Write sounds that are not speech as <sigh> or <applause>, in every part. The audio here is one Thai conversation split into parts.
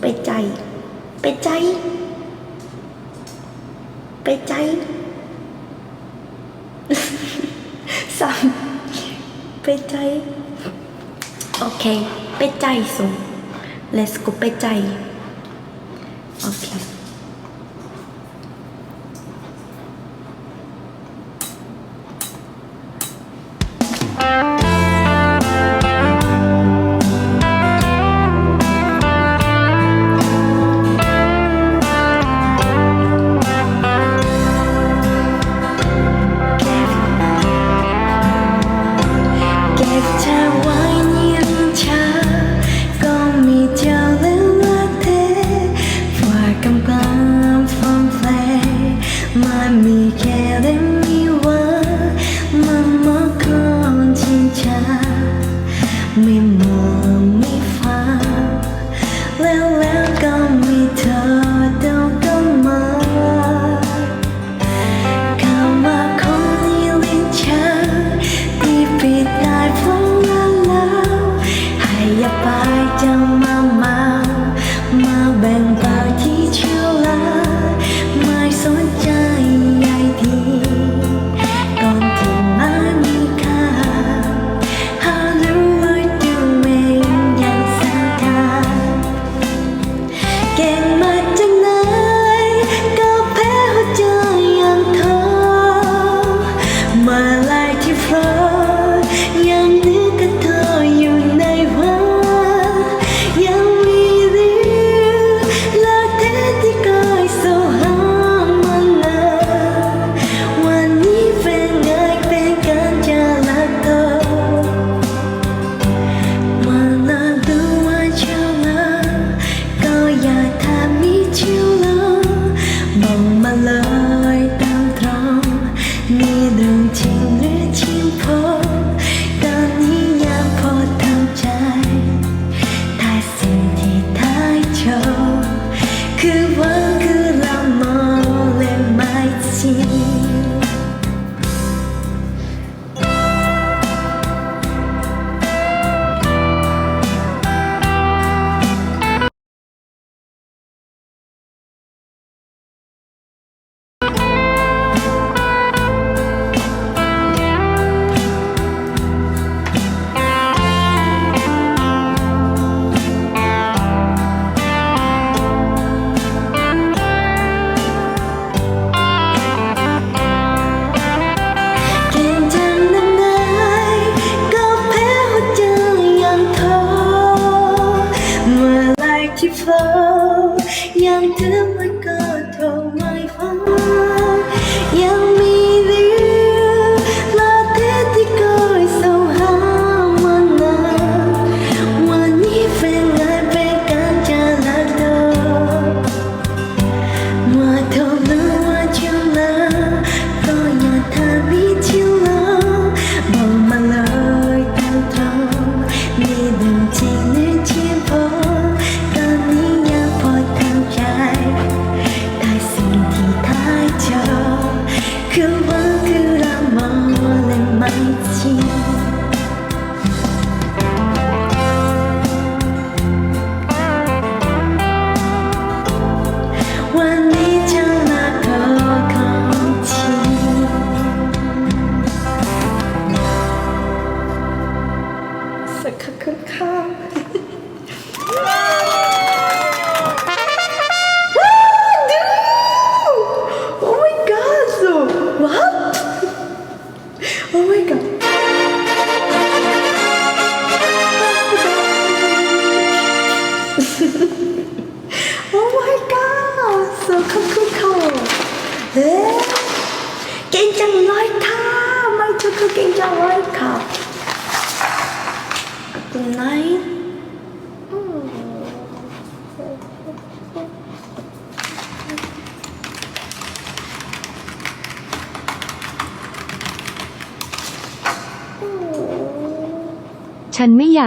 ไปใจ ไปใจ ไปใจสามไปใจ โอเค ไปใจสูง let's go ไปใจ โอเค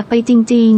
ไปจริง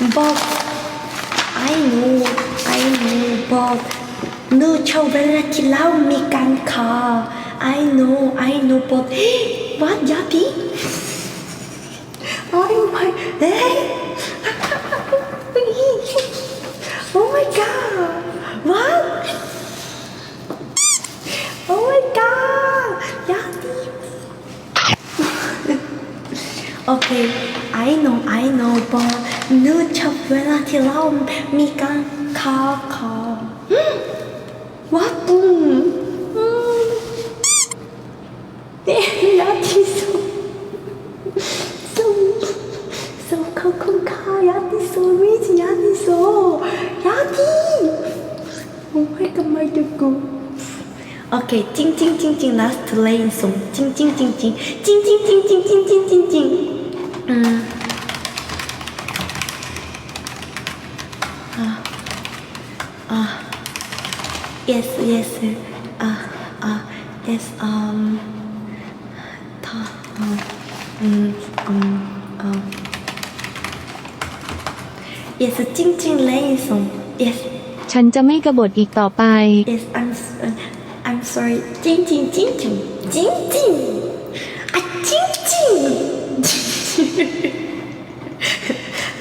Bob. I know, I know, Bob. No children at allow me can call. I know, I know, Bob. <gasps> what, <laughs> Yappy? oh my, hey! <laughs> oh my god! What? <laughs> Oh my god! Yappy! okay, I know, I know, Bob. นึกชอบเวลาที่เรามีการคาคา What? อืมอืมเนี่ยยาทีสุด so so ขอบคุณค่ะยาทีสุดวิจยาทีสุดยาทีโอ้ยทำไมจะกูโอเคจริงจริงจริงจริง last lane ส่งจริงจริงจริงจริงจริงจริงจริงจริงจริงจริงจริงจริงอืม yes yes uh uh yes um ทออืมอืมอืม yes จริงจริงเลยสง yes ฉันจะไม่กบฏอีกต่อไป yes I'm I'm sorry จริงจริงจริงจริงจริงจริงอะจริงจริง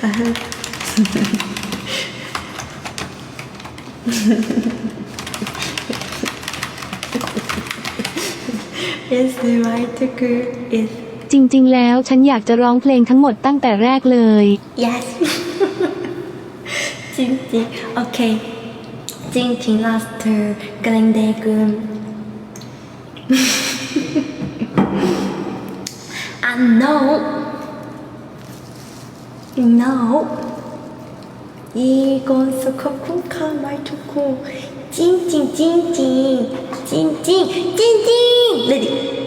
อ่า Mm-hmm. Yes, the right to go is จริง ๆ แล้วฉันอยากจะร้องเพลงทั้งหมดตั้งแต่แรกเลย yes จริงจริงโอเค จริงจริง last เธอกำลังได้กลุ่ I know know 이건 스커쿵 카마이 투쿠 찡찡찡찡 찡찡 찡찡. 레디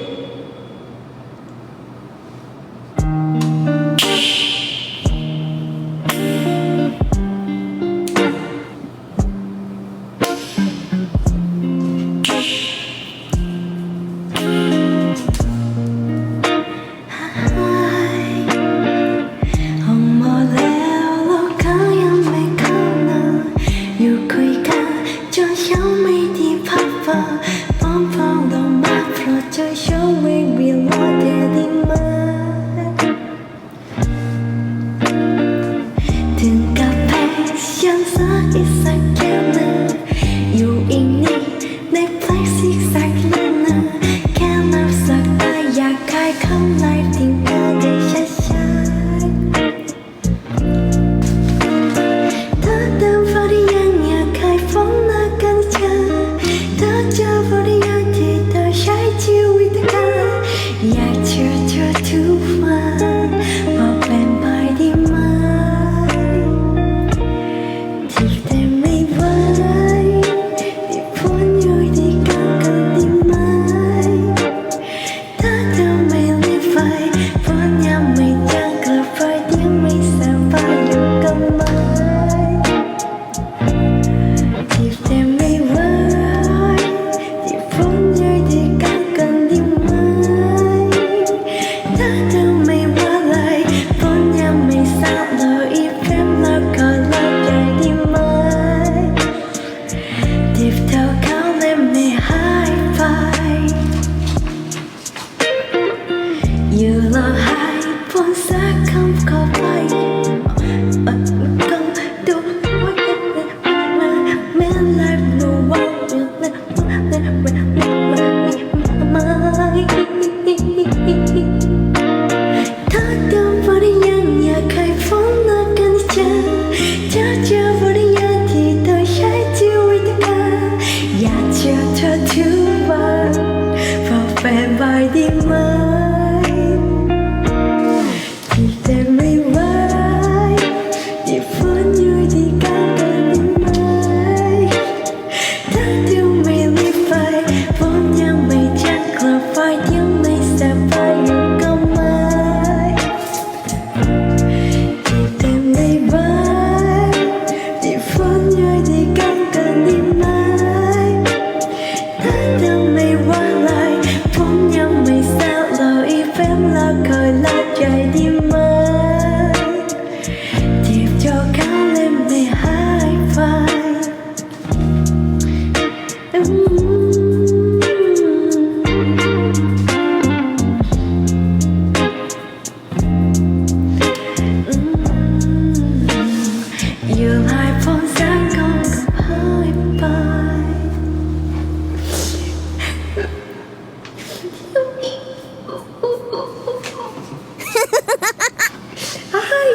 Hi,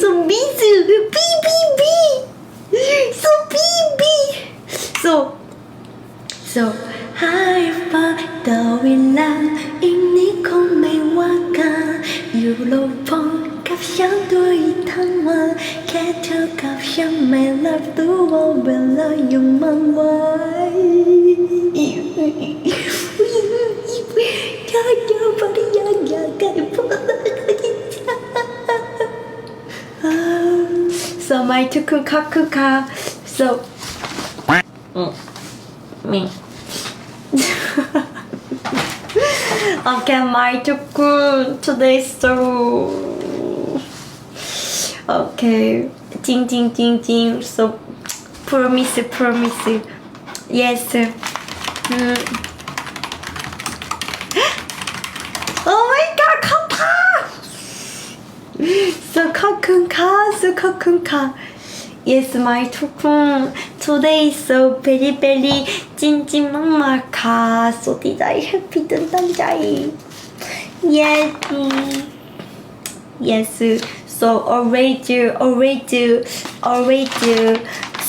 so busy, bee bee bee, so bee bee, so so hi ฟ้าต่อเวลาอีกนิดคงไม่ว่ากันอยู่ลงพงกับฉันด้วยทั้งวันแค่เธอกับฉันไม่รับรู้ว่าเวลาอยังมันว้ถ้ so my ทุกคนค่ะคือค่ะ so อืมมี okay my ทุกคน today so okay จริงจริงจริงจริง so promise promise yes อืม oh my god คำพา so ขอบคุณค่ะ so ขอบคุณค่ะ yes my ทุกคน today so very very จริงจริงมากมากๆค่ะ so ดีใจ happy ตื่นตันใจ yes yes so already already already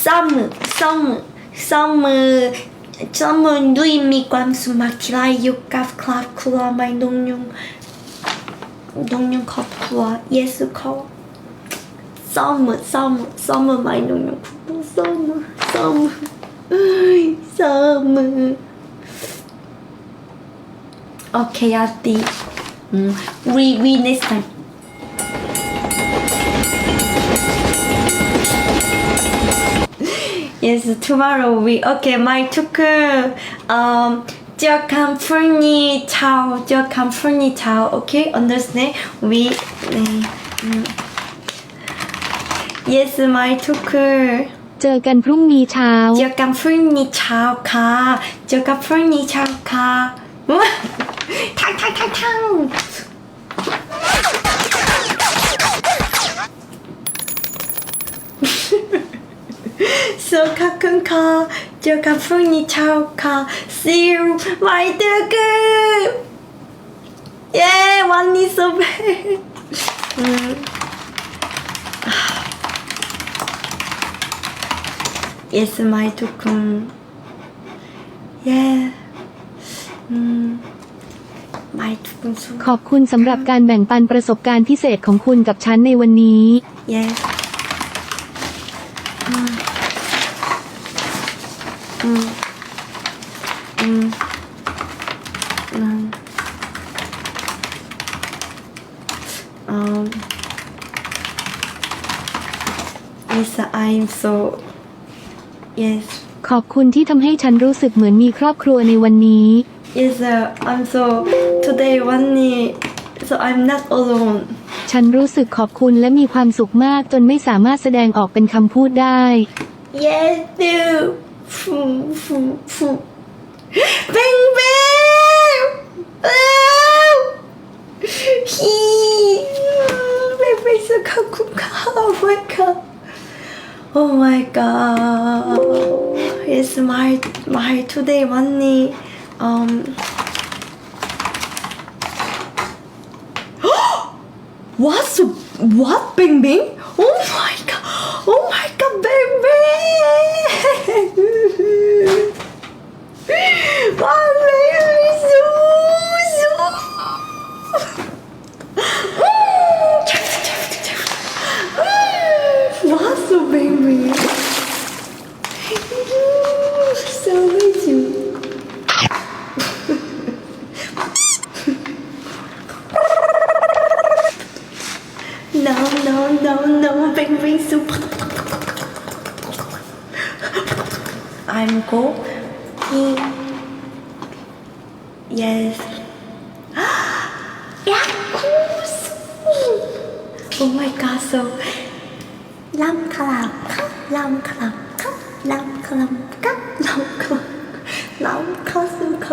summer summer summer summer ด้วยมีความสุขมากที่ Salma, Salma, Salma maymunu. Salma, Salma. Ay, Salma. Okay, Adi. Mm. We, we next time. <laughs> Yes, tomorrow we okay. My took um your company tao, your company tao. Okay, understand? We. Uh, um, yes, my took เจอกันพรุ่งนี้เช้า your company ciao ค่ะ your company ciao ค่ะทังทังทังทัง so ขอบคุณค่ะเจอกันพรุ่งนี้เช้าค่ะ see you ไว้เจอกันเย้วันนี้ so bad อืม yes my ทุกคน yeah อืม my ทุกคน so ขอบคุณสำหรับการแบ่งปันประสบการณ์พิเศษของคุณกับฉันในวันนี้ Yes. Mm. Mm. Mm. Mm. Um. Yes, I'm so. Yes. ขอบคุณที่ทำให้ฉันรู้สึกเหมือนมีครอบครัวในวันนี้ Yes. Uh, I'm so today one day, so I'm not alone. ฉันรู้สึกขอบคุณและมีความสุขมากจนไม่สามารถแสดงออกเป็นคำพูดได้ Yes, do. Foo, foo, foo. Bang, bang. Bang. He. Bang, bang. So come, come, come. Oh my God. Oh my god. It's my my today money. Um. <gasps> What's what, Bing Bing? Oh my god! Oh my god, Bing Bing! <laughs> baby, so.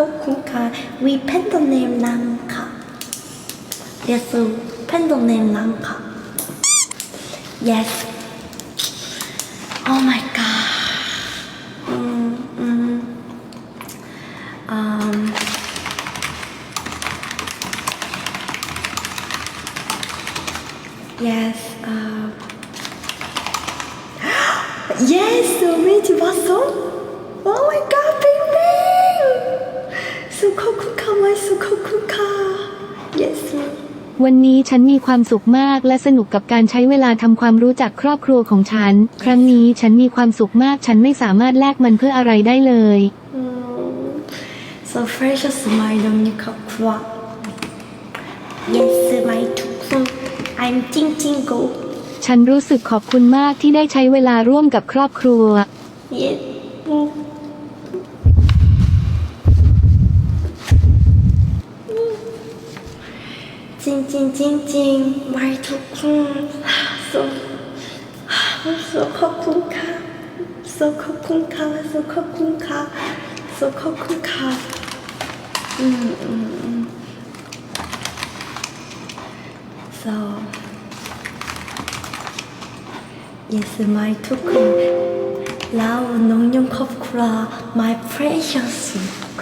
Kasu kakuka. We pen the name Lam ka. Yes, so pen the name Lam ka. Yes. Oh my god. Mm, mm. Um. Yes. Uh. yes, so rich wasn't. Oh my god, baby. Sukokuka, my sukokuka. Yes. วันนี้ ฉันมีความสุขมากและสนุกกับการใช้เวลาทำความรู้จักครอบครัวของฉัน ครั้งนี้ฉันมีความสุขมาก ฉันไม่สามารถแลกมันเพื่ออะไรได้เลย so precious my Dominica Kwa. Yes, my Tukun. I'm Ting Ting Go. ฉันรู้สึกขอบคุณมากที่ได้ใช้เวลาร่วมกับครอบครัว Yes. จริงจริงจริงจริงไว้ทุกคนสุสุขอบคุณค่ะสุขอบคุณค่ะสุขอบคุณค่ะสุขอบคุณค่ะอืมอืม so yes my ทุกคนแล้วน้องยงครอบครัว my precious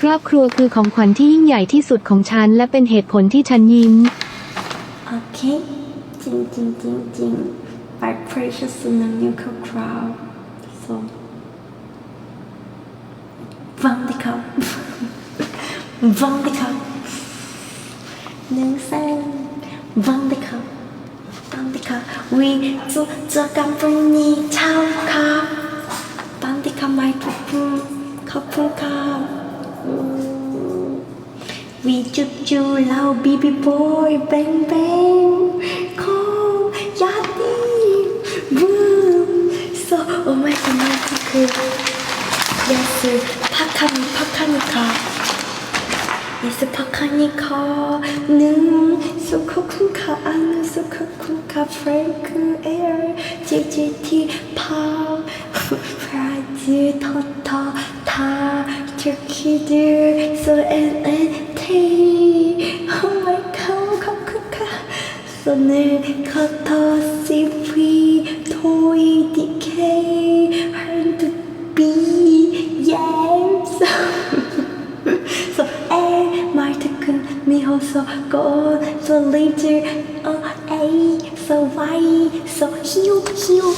ครอบครัวคือของขวัญที่ยิ่งใหญ่ที่สุดของฉัน และเป็นเหตุผลที่ฉันยิ้ม ครับวิจะเจอกันพรุ่งนี้เช้าครับวังดิครับไม่ทุกคนขอบคุณครับอืม วีจุบจูเหล่าบีบีบอยเบงเบงโคยาดีบูมโซโอมาสมาคือยาสึพักคันพักคันค่ะยาสึพักคันนี่ค่ะหนึ่งสุขคุณค่ะอันสุขคุณค่ะแฟรงค์เอร์จีจีทีพาวฟราจิทอทอทาจุคิดูโซเอ็นเอ็น Hey, oh my god, ขอบคุณค่ะสนิทขอโทษสิพีทุยดิเค hard to be yes so hey Martin มีโฮโซโก so later oh hey so why so hiu hiu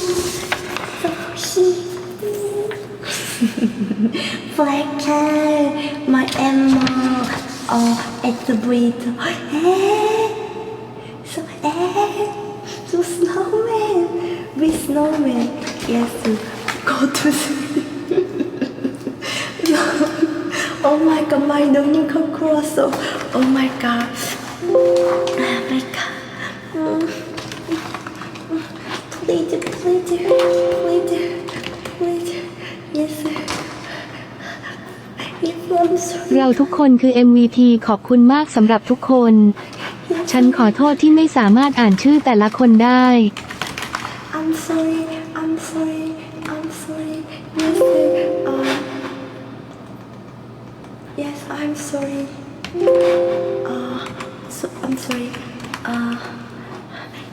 so hiu Black cat, my animal. Oh, it's a breed. Eh, so, eh, so snowman, we snowman. Yes, go to sleep. oh my god, my new cross. Oh my god. Oh my god. Mm. Please, please, please, เราทุกคนคือ MVP ขอบคุณมากสำหรับทุกคน ฉันขอโทษที่ไม่สามารถอ่านชื่อแต่ละคนได้ I'm sorry. I'm sorry. I'm sorry. Yes, sir. Uh, yes, I'm sorry. Uh, so I'm sorry. Uh,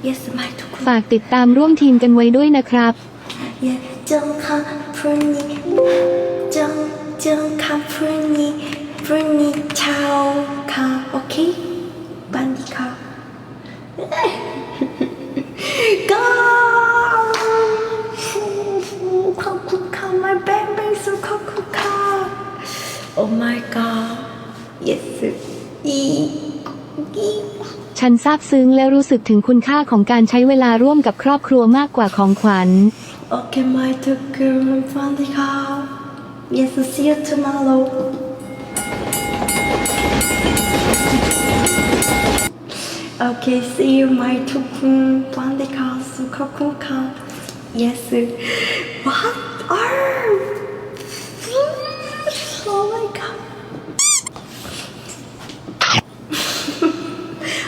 yes, my ทุกคน ฝากติดตามร่วมทีมกันไว้ด้วยนะครับ Yeah, จังค่ะพรุ่งนี้จั งจังค่ะพรุ่งนี้พรุ่งนี้เช้าค่ะโอเคบันดีค่ะก็ขอบคุณค่ะ my baby สุดขอบคุณค่ะ oh my god yes อีอีฉันซาบซึ้งและรู้สึกถึงคุณค่าของการใช้เวลาร่วมกับครอบครัวมากกว่าของขวัญ Okay, my two girl from the car. Yes, see you tomorrow. Okay, see you, my two girl from the car. So, car. Yes. What are? Oh my god.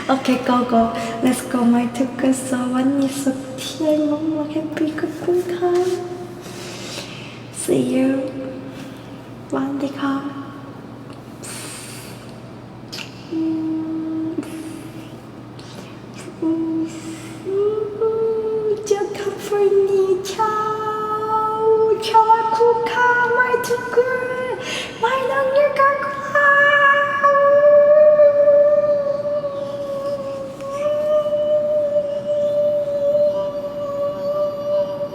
Okay, go, go. Let's go, my two girls. So, one is so tear, mama, happy, good, See you. วันดีค่ะ